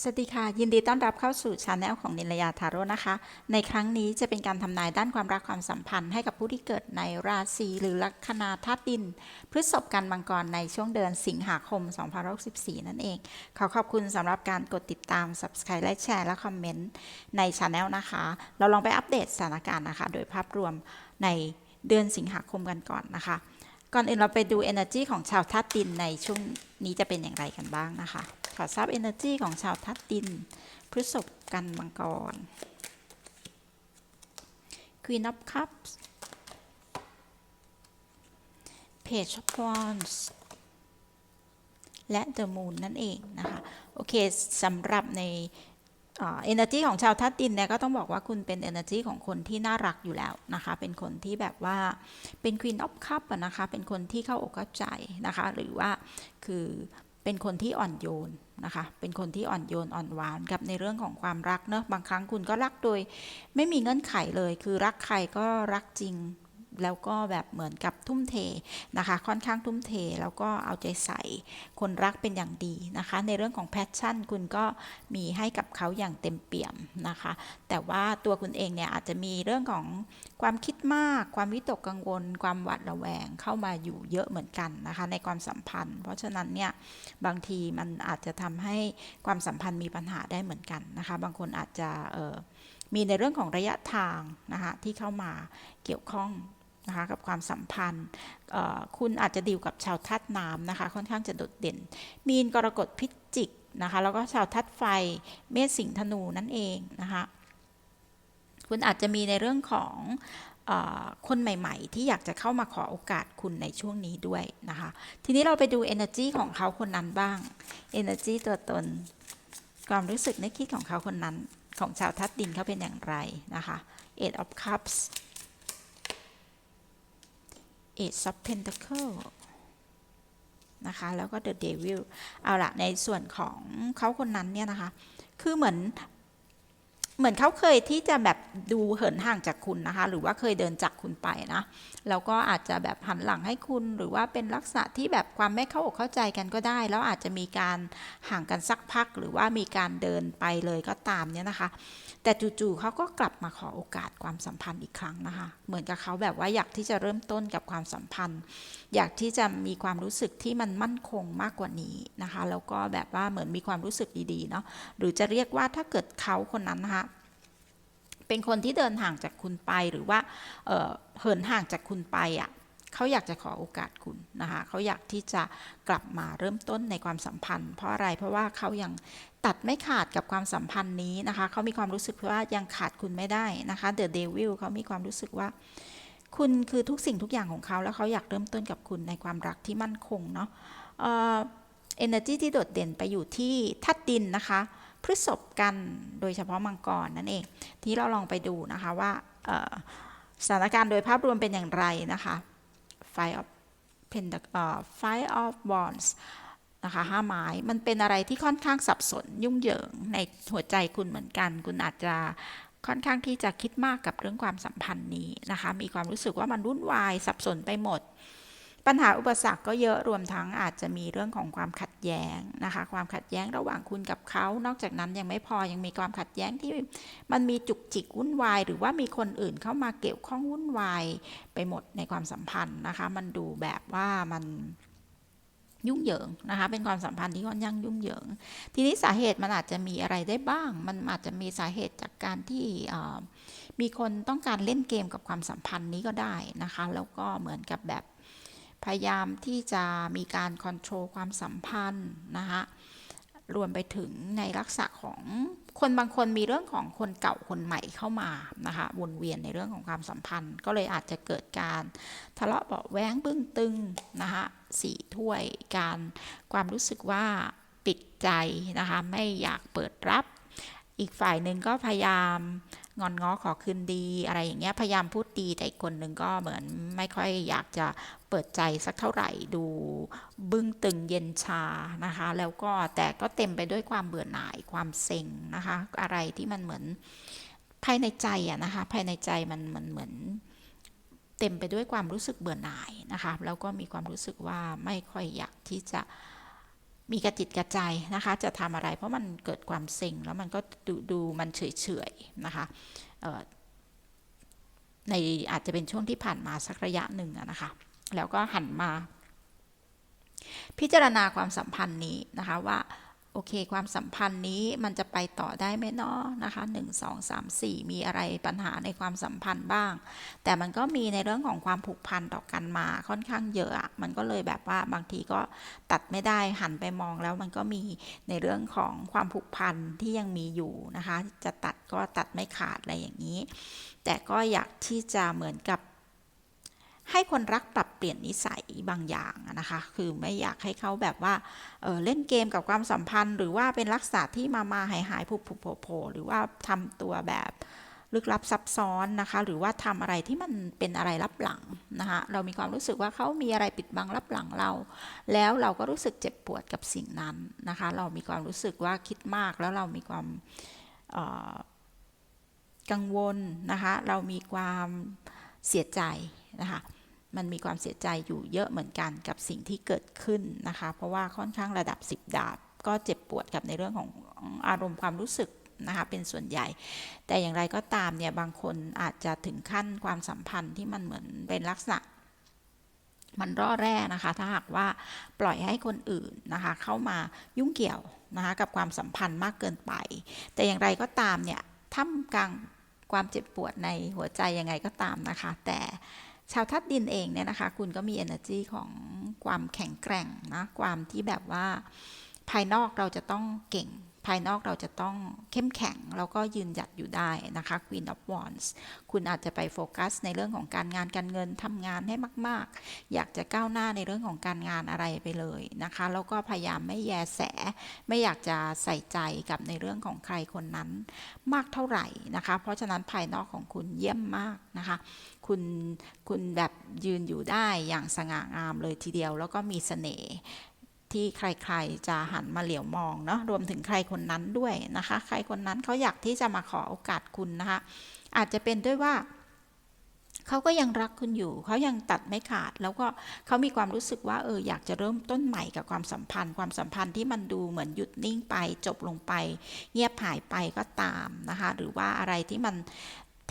สวัสดีค่ะ ยินดีต้อนรับเข้าสู่ช anel ของนิลยาทาโร่นะคะ ในครั้งนี้จะเป็นการทำนายด้านความรักความสัมพันธ์ให้กับผู้ที่เกิดในราศีหรือลัคนาธาตุดิน พฤษภกันมังกรในช่วงเดือนสิงหาคม 2064 นั่นเอง ขอขอบคุณสำหรับการกดติดตาม subscribe และแชร์และคอมเมนต์ในช anel นะคะ เราลองไปอัปเดตสถานการณ์นะคะ โดยภาพรวมในเดือนสิงหาคมกันก่อนนะคะ ก่อนอื่นเราไปดู energy ของชาวธาตุดินในช่วงนี้จะเป็นอย่างไรกันบ้างนะคะ ขอทราบ energy ของชาวธาตุดิน พฤษภกันมังกร Queen of Cups Page of Wands และ The Moon นั่นเองนะคะ โอเคสำหรับในเอ่อ energy ของชาวธาตุดินเนี่ยก็ต้องบอกว่าคุณเป็น energy ของคนที่น่ารักอยู่แล้วนะคะ เป็นคนที่แบบว่าเป็น Queen of Cup นะคะ เป็นคนที่เข้าอกเข้าใจนะคะ หรือว่าคือ เป็นคนที่อ่อนโยนนะคะ เป็นคนที่อ่อนโยนอ่อนหวานกับในเรื่องของความรักเนอะบางครั้งคุณก็รักโดย ไม่มีเงื่อนไขเลย คือรักใครก็รักจริง แล้วก็แบบเหมือนกับทุ่มเทนะคะ ค่อนข้างทุ่มเทแล้วก็เอาใจใส่คนรักเป็นอย่างดีนะคะ ในเรื่องของแพชชั่นคุณก็มีให้กับเขาอย่างเต็มเปี่ยมนะคะ แต่ว่าตัวคุณเองเนี่ยอาจจะมีเรื่องของความคิดมาก ความวิตกกังวล ความหวาดระแวงเข้ามาอยู่เยอะเหมือนกันนะคะ ในความสัมพันธ์ เพราะฉะนั้นเนี่ยบางทีมันอาจจะทำให้ความสัมพันธ์มีปัญหาได้เหมือนกันนะคะ บางคนอาจจะมีในเรื่องของระยะทางนะคะที่เข้ามาเกี่ยวข้อง นะคะกับความสัมพันธ์ คุณอาจจะดีลกับชาวธาตุน้ำนะคะ ค่อนข้างจะโดดเด่น มีนกรกฎพิจิกนะคะ แล้วก็ชาวธาตุไฟ เมษสิงห์ธนูนั่นเองนะคะ คุณอาจจะมีในเรื่องของอคนใหม่ ๆ ที่อยากจะเข้ามาขอโอกาสคุณในช่วงนี้ด้วยนะคะ ทีนี้เราไปดู energy ของเขาคนนั้นบ้าง energy ตัวตน ความรู้สึกนึกคิดของเขาคนนั้น ของชาวทัดดินเขาเป็นอย่างไรนะคะ eight of cups eight of pentacle นะคะ แล้วก็ the devil เอาละในส่วนของเขาคนนั้นเนี่ยนะคะ คือเหมือน เหมือนเขาเคยที่จะแบบดูเหินห่างจากคุณนะคะ หรือว่าเคยเดินจากคุณไปนะ แล้วก็อาจจะแบบหันหลังให้คุณหรือว่าเป็นลักษณะที่แบบความไม่เข้าอกเข้าใจกันก็ได้ แล้วอาจจะมีการห่างกันสักพัก หรือว่ามีการเดินไปเลยก็ตามเนี่ยนะคะ แต่จู่ๆเขาก็กลับมาขอโอกาสความสัมพันธ์อีกครั้งนะคะ เหมือนกับเขาแบบว่าอยากที่จะเริ่มต้นกับความสัมพันธ์ อยากที่จะมีความรู้สึกที่มันมั่นคงมากกว่านี้นะคะ แล้วก็แบบว่าเหมือนมีความรู้สึกดีๆเนาะหรือจะเรียกว่าถ้าเกิดเขาคนนั้นนะคะ เป็นคนที่เดินห่างจากคุณไปหรือว่าเเหินห่างจากคุณไปอะเขาอยากจะขอโอกาสคุณนะคะเขาอยากที่จะกลับมาเริ่มต้นในความสัมพันธ์ เพราะอะไรเพราะว่าเขายังตัดไม่ขาดกับความสัมพันธ์นี้นะคะเขามีความรู้สึกว่ายังขาดคุณไม่ได้นะคะ The Devil เขามีความรู้สึกว่า คุณคือทุกสิ่งทุกอย่างของเขาแล้วเขาอยากเริ่มต้นกับคุณในความรักที่มั่นคงเนาะเอ่อ energy ที่โดดเด่นไปอยู่ที่ทัดดินนะคะ พฤษภกันโดยเฉพาะมังกรนั่นเอง ทีนี้เราลองไปดูนะคะว่าสถานการณ์โดยภาพรวมเป็นอย่างไรนะคะ Five of Pentac เอ่อ Five of Wands นะคะห้าไม้มันเป็นอะไรที่ค่อนข้างสับสนยุ่งเหยิงในหัวใจคุณเหมือนกัน คุณอาจจะค่อนข้างที่จะคิดมากกับเรื่องความสัมพันธ์นี้นะคะ มีความรู้สึกว่ามันวุ่นวายสับสนไปหมด ปัญหาอุปสรรคก็เยอะรวมทั้งอาจจะมีเรื่องของความขัดแย้งนะคะ ความขัดแย้งระหว่างคุณกับเขา นอกจากนั้นยังไม่พอยังมีความขัดแย้งที่มันมีจุกจิกวุ่นวาย หรือว่ามีคนอื่นเข้ามาเกี่ยวข้องวุ่นวายไปหมดในความสัมพันธ์นะคะ มันดูแบบว่ามันยุ่งเหยิงนะคะ เป็นความสัมพันธ์ที่ค่อนข้างยุ่งเหยิง ทีนี้สาเหตุมันอาจจะมีอะไรได้บ้าง มันอาจจะมีสาเหตุจากการที่มีคนต้องการเล่นเกมกับความสัมพันธ์นี้ก็ได้นะคะ แล้วก็เหมือนกับแบบ พยายามที่จะมีการคอนโทรลความสัมพันธ์นะคะรวมไปถึงในลักษณะของคนบางคนมีเรื่องของคนเก่าคนใหม่เข้ามานะคะวนเวียนในเรื่องของความสัมพันธ์ ก็เลยอาจจะเกิดการทะเลาะเบาะแว้งบึ้งตึงนะคะสีถ้วยการความรู้สึกว่าปิดใจนะคะไม่อยากเปิดรับ อีกฝ่ายหนึ่งก็พยายามงอนง้อขอคืนดีอะไรอย่างเงี้ยพยายามพูดดีแต่อีกคนหนึ่งก็เหมือนไม่ค่อยอยากจะ เปิดใจสักเท่าไหร่ดูบึ้งตึงเย็นชานะคะ แล้วก็แต่ก็เต็มไปด้วยความเบื่อหน่ายความเซ็งนะคะ อะไรที่มันเหมือนภายในใจอะนะคะภายในใจมันมันเหมือนเต็มไปด้วยความรู้สึกเบื่อหน่ายนะคะแล้วก็มีความรู้สึกว่าไม่ค่อยอยากที่จะมีกระจิตกระใจนะคะ จะทำอะไรเพราะมันเกิดความเซ็งแล้วมันก็ดูดูมันเฉยเฉยนะคะในอาจจะเป็นช่วงที่ผ่านมาสักระยะหนึ่งนะคะ แล้วก็หันมา พิจารณาความสัมพันธ์นี้นะคะว่าโอเค ความสัมพันธ์นี้มันจะไปต่อได้ไหมเนาะนะคะหนึ่งสองสามสี่มีอะไรปัญหาในความสัมพันธ์บ้าง แต่มันก็มีในเรื่องของความผูกพันต่อกันมาค่อนข้างเยอะ มันก็เลยแบบว่าบางทีก็ตัดไม่ได้หันไปมองแล้วมันก็มีในเรื่องของความผูกพันที่ยังมีอยู่นะคะ จะตัดก็ตัดไม่ขาดอะไรอย่างนี้ แต่ก็อยากที่จะเหมือนกับ ให้คนรักปรับเปลี่ยนนิสัยบางอย่างนะคะ คือไม่อยากให้เขาแบบว่าเออเล่นเกมกับความสัมพันธ์ หรือว่าเป็นลักษณะที่มามาหายหายผุผุโผล่หรือว่าทำตัวแบบลึกลับซับซ้อนนะคะ หรือว่าทำอะไรที่มันเป็นอะไรลับหลังนะคะ เรามีความรู้สึกว่าเขามีอะไรปิดบังลับหลังเรา แล้วเราก็รู้สึกเจ็บปวดกับสิ่งนั้นนะคะ เรามีความรู้สึกว่าคิดมากแล้วเรามีความออกังวลนะคะ เรามีความเสียใจ นะคะมันมีความเสียใจอยู่เยอะเหมือนกันกับสิ่งที่เกิดขึ้นนะคะ เพราะว่าค่อนข้างระดับ 10 ดาบ ก็เจ็บปวดกับในเรื่องของอารมณ์ความรู้สึกนะคะเป็นส่วนใหญ่ แต่อย่างไรก็ตามเนี่ยบางคนอาจจะถึงขั้นความสัมพันธ์ที่มันเหมือนเป็นลักษณะ มันร่อแร่นะคะ ถ้าหากว่าปล่อยให้คนอื่นนะคะเข้ามายุ่งเกี่ยวนะคะกับความสัมพันธ์มากเกินไป แต่อย่างไรก็ตามเนี่ยท่ามกลางความเจ็บปวดในหัวใจยังไงก็ตามนะคะ แต่ ชาวทัดดินเองเนี่ยนะคะ คุณก็มี energy ของความแข็งแกร่งนะ ความที่แบบว่า ภายนอกเราจะต้องเก่ง ภายนอกเราจะต้องเข้มแข็ง แล้วก็ยืนหยัดอยู่ได้นะคะ Queen of Wands คุณอาจจะไปโฟกัสในเรื่องของการงานการเงินทำงานให้มาก ๆ อยากจะก้าวหน้าในเรื่องของการงานอะไรไปเลยนะคะ แล้วก็พยายามไม่แยแส ไม่อยากจะใส่ใจกับในเรื่องของใครคนนั้น มากเท่าไหร่นะคะ เพราะฉะนั้นภายนอกของคุณเยี่ยมมากนะคะคุณคุณแบบยืนอยู่ได้อย่างสง่างามเลยทีเดียว แล้วก็มีเสน่ห์ ที่ใครๆจะหันมาเหลียวมองเนาะรวมถึงใครคนนั้นด้วยนะคะ ใครคนนั้นเขาอยากที่จะมาขอโอกาสคุณนะคะ อาจจะเป็นด้วยว่าเขาก็ยังรักคุณอยู่ เขายังตัดไม่ขาด แล้วก็เขามีความรู้สึกว่าเอออยากจะเริ่มต้นใหม่กับความสัมพันธ์ ความสัมพันธ์ที่มันดูเหมือนหยุดนิ่งไป จบลงไป เงียบหายไปก็ตามนะคะ หรือว่าอะไรที่มัน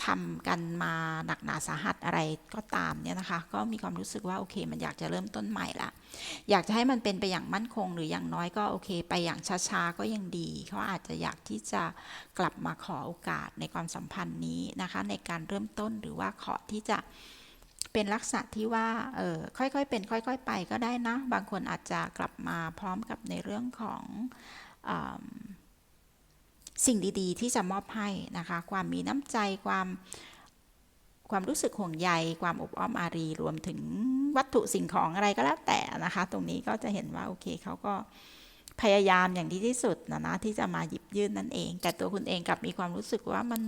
ทำกันมาหนักหนาสาหัสอะไรก็ตามเนี่ยนะคะ ก็มีความรู้สึกว่าโอเค มันอยากจะเริ่มต้นใหม่ละอยากจะให้มันเป็นไปอย่างมั่นคง หรืออย่างน้อยก็โอเค ไปอย่างช้าๆก็ยังดีเขาอาจจะอยากที่จะกลับมาขอโอกาสในความสัมพันธ์นี้นะคะ ในการเริ่มต้นหรือว่าขอที่จะเป็นลักษณะที่ว่าเออค่อยๆ เป็นค่อย ๆ ไปก็ได้นะ บางคนอาจจะกลับมาพร้อมกับในเรื่องของอ สิ่งดีๆ ที่จะมอบให้นะคะ ความมีน้ำใจความความรู้สึกห่วงใยความอบอ้อมอารี รวมถึงวัตถุสิ่งของอะไรก็แล้วแต่นะคะ ตรงนี้ก็จะเห็นว่าโอเคเขาก็พยายามอย่างที่ที่สุดนะนะที่จะมาหยิบยื่นนั่นเอง แต่ตัวคุณเองกลับมีความรู้สึกว่ามัน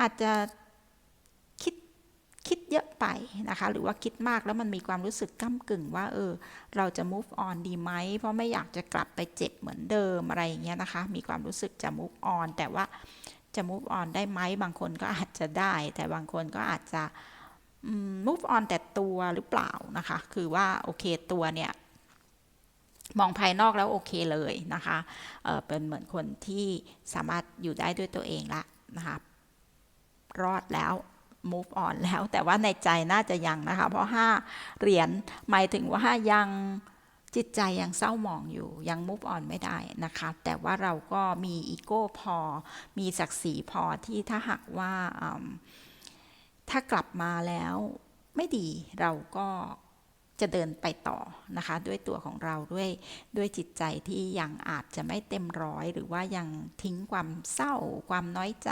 อาจจะ เยอะไปนะคะ หรือว่าคิดมากแล้วมันมีความรู้สึกก้ากึ่งว่าเออเราจะ move on ดีไหม เพราะไม่อยากจะกลับไปเจ็บเหมือนเดิมอะไรอย่างเงี้ยนะคะ มีความรู้สึกจะ move on แต่ว่าจะ move on ได้ไหมบางคนก็อาจจะได้ แต่บางคนก็อาจจะ move on แต่ตัวหรือเปล่านะคะ คือว่าโอเคตัวเนี่ยมองภายนอกแล้วโอเคเลยนะคะเเป็นเหมือนคนที่สามารถอยู่ได้ด้วยตัวเองละนะคะ รอดแล้ว move on แล้ว แต่ว่าในใจน่าจะยังนะคะ เพราะห้าเหรียญหมายถึงว่ายังจิตใจยังเศร้าหมองอยู่ยัง move on ไม่ได้นะคะ แต่ว่าเราก็มีอีโก้พอ มีศักดิ์ศรีพอที่ถ้าหากว่าถ้ากลับมาแล้วไม่ดีเราก็ จะเดินไปต่อนะคะ ด้วยตัวของเราด้วยด้วยจิตใจที่ยังอาจจะไม่เต็มร้อย หรือว่ายังทิ้งความเศร้า ความน้อยใจ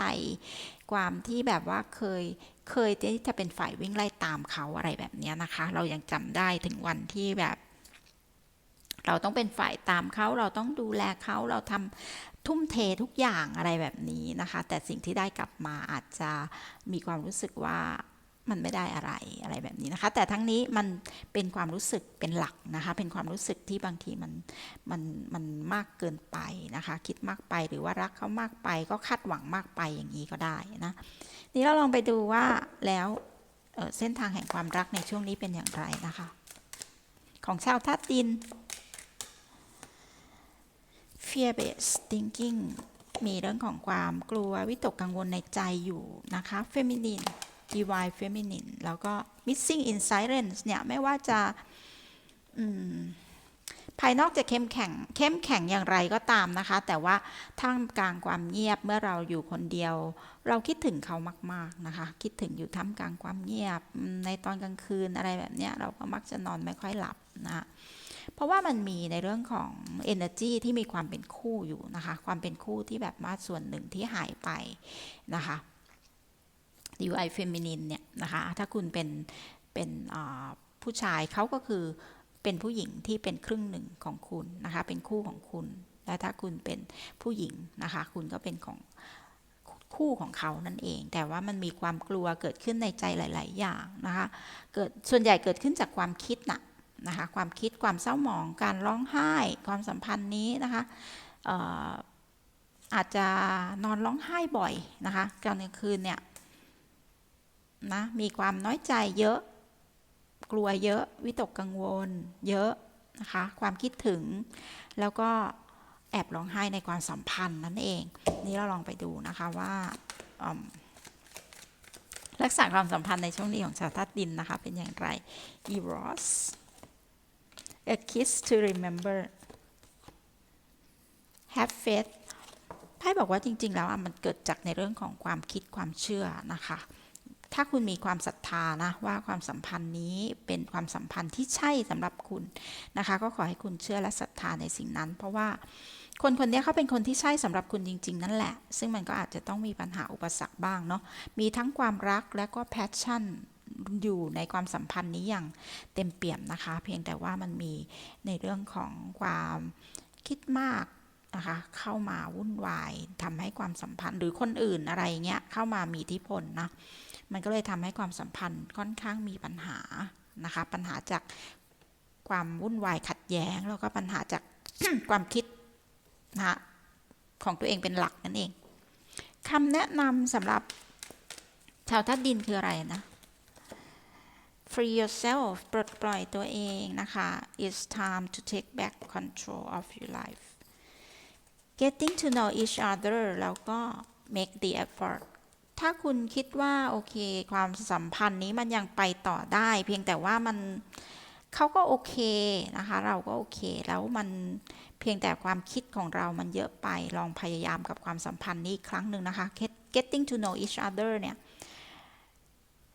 ความที่แบบว่าเคยเคยที่จะเป็นฝ่ายวิ่งไล่ตามเขาอะไรแบบนี้นะคะ เรายังจำได้ถึงวันที่แบบเราต้องเป็นฝ่ายตามเขา เราต้องดูแลเขา เราทำทุ่มเททุกอย่างอะไรแบบนี้นะคะ แต่สิ่งที่ได้กลับมาอาจจะมีความรู้สึกว่า มันไม่ได้อะไรอะไรแบบนี้นะคะ แต่ทั้งนี้มันเป็นความรู้สึกเป็นหลักนะคะ เป็นความรู้สึกที่บางทีมันมันมันมากเกินไปนะคะ คิดมากไปหรือว่ารักเขามากไป ก็คาดหวังมากไปอย่างนี้ก็ได้นะนี่เราลองไปดูว่าแล้วเเส้นทางแห่งความรักในช่วงนี้เป็นอย่างไรนะคะ ของชาวธาตุดิน fear based thinking มีเรื่องของความกลัววิตกกังวลในใจอยู่นะคะ feminine divine feminine แล้วก็ missing in silence เนี่ย ไม่ว่าจะภายนอกจะเข้มแข็ง เข้มแข็งอย่างไรก็ตามนะคะ แต่ว่าท่ามกลางความเงียบเมื่อเราอยู่คนเดียว เราคิดถึงเขามาก ๆนะคะ คิดถึงอยู่ท่ามกลางความเงียบในตอนกลางคืนอะไรแบบเนี้ยเราก็มักจะนอนไม่ค่อยหลับนะคะเพราะว่ามันมีในเรื่องของ energy ที่มีความเป็นคู่อยู่นะคะ ความเป็นคู่ที่แบบว่าส่วนหนึ่งที่หายไปนะคะ UI feminine เนี่ยนะคะถ้าคุณเป็นเป็นผู้ชายเขาก็คือเป็นผู้หญิงที่เป็นครึ่งหนึ่งของคุณนะคะ เป็นคู่ของคุณ และถ้าคุณเป็นผู้หญิงนะคะ คุณก็เป็นของคู่ของเขานั่นเอง แต่ว่ามันมีความกลัวเกิดขึ้นในใจหลาย ๆ อย่างนะคะ เกิดส่วนใหญ่เกิดขึ้นจากความคิดน่ะนะคะ ความคิดความเศร้าหมอง การร้องไห้ ความสัมพันธ์นี้นะคะอออาจจะนอนร้องไห้บ่อยนะคะกลางคืนเนี่ย นะมีความน้อยใจเยอะ กลัวเยอะวิตกกังวล เยอะนะคะความคิดถึง แล้วก็แอบร้องไห้ในความสัมพันธ์นั่นเอง นี่เราลองไปดูนะคะว่าอืมลักษณะความสัมพันธ์ในช่วงนี้ของชาวธาดินนะคะ เป็นอย่างไร Eros A kiss to remember have faith ไพ่บอกว่าจริง ๆ แล้วมันเกิดจากในเรื่องของความคิดความเชื่อนะคะ ถ้าคุณมีความศรัทธานะว่าความสัมพันธ์นี้เป็นความสัมพันธ์ที่ใช่สำหรับคุณนะคะ ก็ขอให้คุณเชื่อและศรัทธาในสิ่งนั้น เพราะว่าคนคนนี้เขาเป็นคนที่ใช่สำหรับคุณจริง ๆ นั่นแหละ ซึ่งมันก็อาจจะต้องมีปัญหาอุปสรรคบ้างเนาะมีทั้งความรักและก็ passion อยู่ในความสัมพันธ์นี้อย่างเต็มเปี่ยมนะคะ เพียงแต่ว่ามันมีในเรื่องของความคิดมาก นะคะ เข้ามาวุ่นวายทำให้ความสัมพันธ์หรือคนอื่นอะไรเงี้ยเข้ามามีอิทธิพลนะมันก็เลยทำให้ความสัมพันธ์ค่อนข้างมีปัญหานะคะ ปัญหาจากความวุ่นวายขัดแย้ง แล้วก็ปัญหาจากความคิดนะของตัวเองเป็นหลักนั่นเองคำแนะนำสำหรับชาวธาตุดินคืออะไรนะ free yourself ปลดปล่อยตัวเองนะคะ it's time to take back control of your life getting to know each other แล้วก็ make the effort ถ้าคุณคิดว่า โอเค ความสัมพันธ์นี้มันยังไปต่อได้ เพียงแต่ว่ามันเขาก็โอเคนะคะ เราก็โอเคแล้วมันเพียงแต่ความคิดของเรามันเยอะไปลองพยายามกับความสัมพันธ์นี้อีกครั้งหนึ่งนะคะ getting to know each other เนี่ย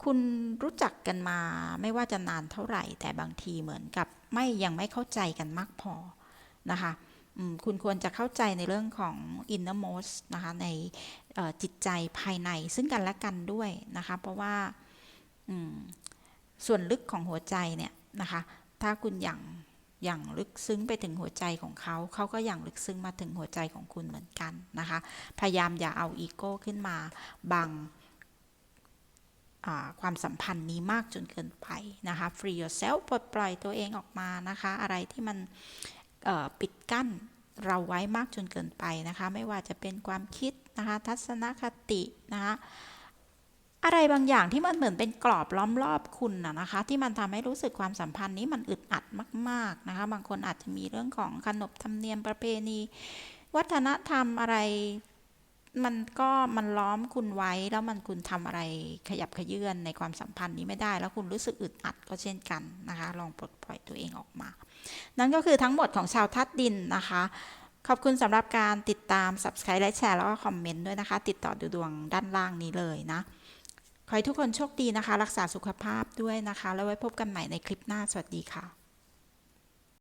คุณรู้จักกันมาไม่ว่าจะนานเท่าไหร่ แต่บางทีเหมือนกับไม่ยังไม่เข้าใจกันมากพอนะคะ คุณควรจะเข้าใจในเรื่องของ innermost นะคะในจิตใจภายในซึ่งกันและกันด้วยนะคะ เพราะว่าส่วนลึกของหัวใจเนี่ยนะคะ ถ้าคุณอย่างอย่างลึกซึ้งไปถึงหัวใจของเขา เขาก็อย่างลึกซึ้งมาถึงหัวใจของคุณเหมือนกันนะคะ พยายามอย่าเอาอีโก้ขึ้นมาบังความสัมพันธ์นี้มากจนเกินไปนะคะ free yourself ปลดปล่อยตัวเองออกมานะคะ อะไรที่มัน ปิดกั้นเราไว้มากจนเกินไปนะคะ ไม่ว่าจะเป็นความคิดนะคะทัศนคตินะคะอะไรบางอย่างที่มันเหมือนเป็นกรอบล้อมรอบคุณนะนะคะ ที่มันทำให้รู้สึกความสัมพันธ์นี้มันอึดอัดมาก ๆนะคะ บางคนอาจจะมีเรื่องของขนบธรรมเนียมประเพณี วัฒนธรรมอะไร มันก็มันล้อมคุณไว้แล้วมันคุณทำอะไรขยับขยื่นในความสัมพันธ์นี้ไม่ได้ แล้วคุณรู้สึกอึดอัดก็เช่นกันนะคะ ลองปลดปล่อยตัวเองออกมา นั่นก็คือทั้งหมดของชาวทัดดินนะคะ ขอบคุณสำหรับการติดตาม subscribe และแชร์แล้วก็คอมเมนต์ด้วยนะคะ ติดต่อดูดวงด้านล่างนี้เลยนะ ขอให้ทุกคนโชคดีนะคะ รักษาสุขภาพด้วยนะคะ แล้วไว้พบกันใหม่ในคลิปหน้า สวัสดีค่ะ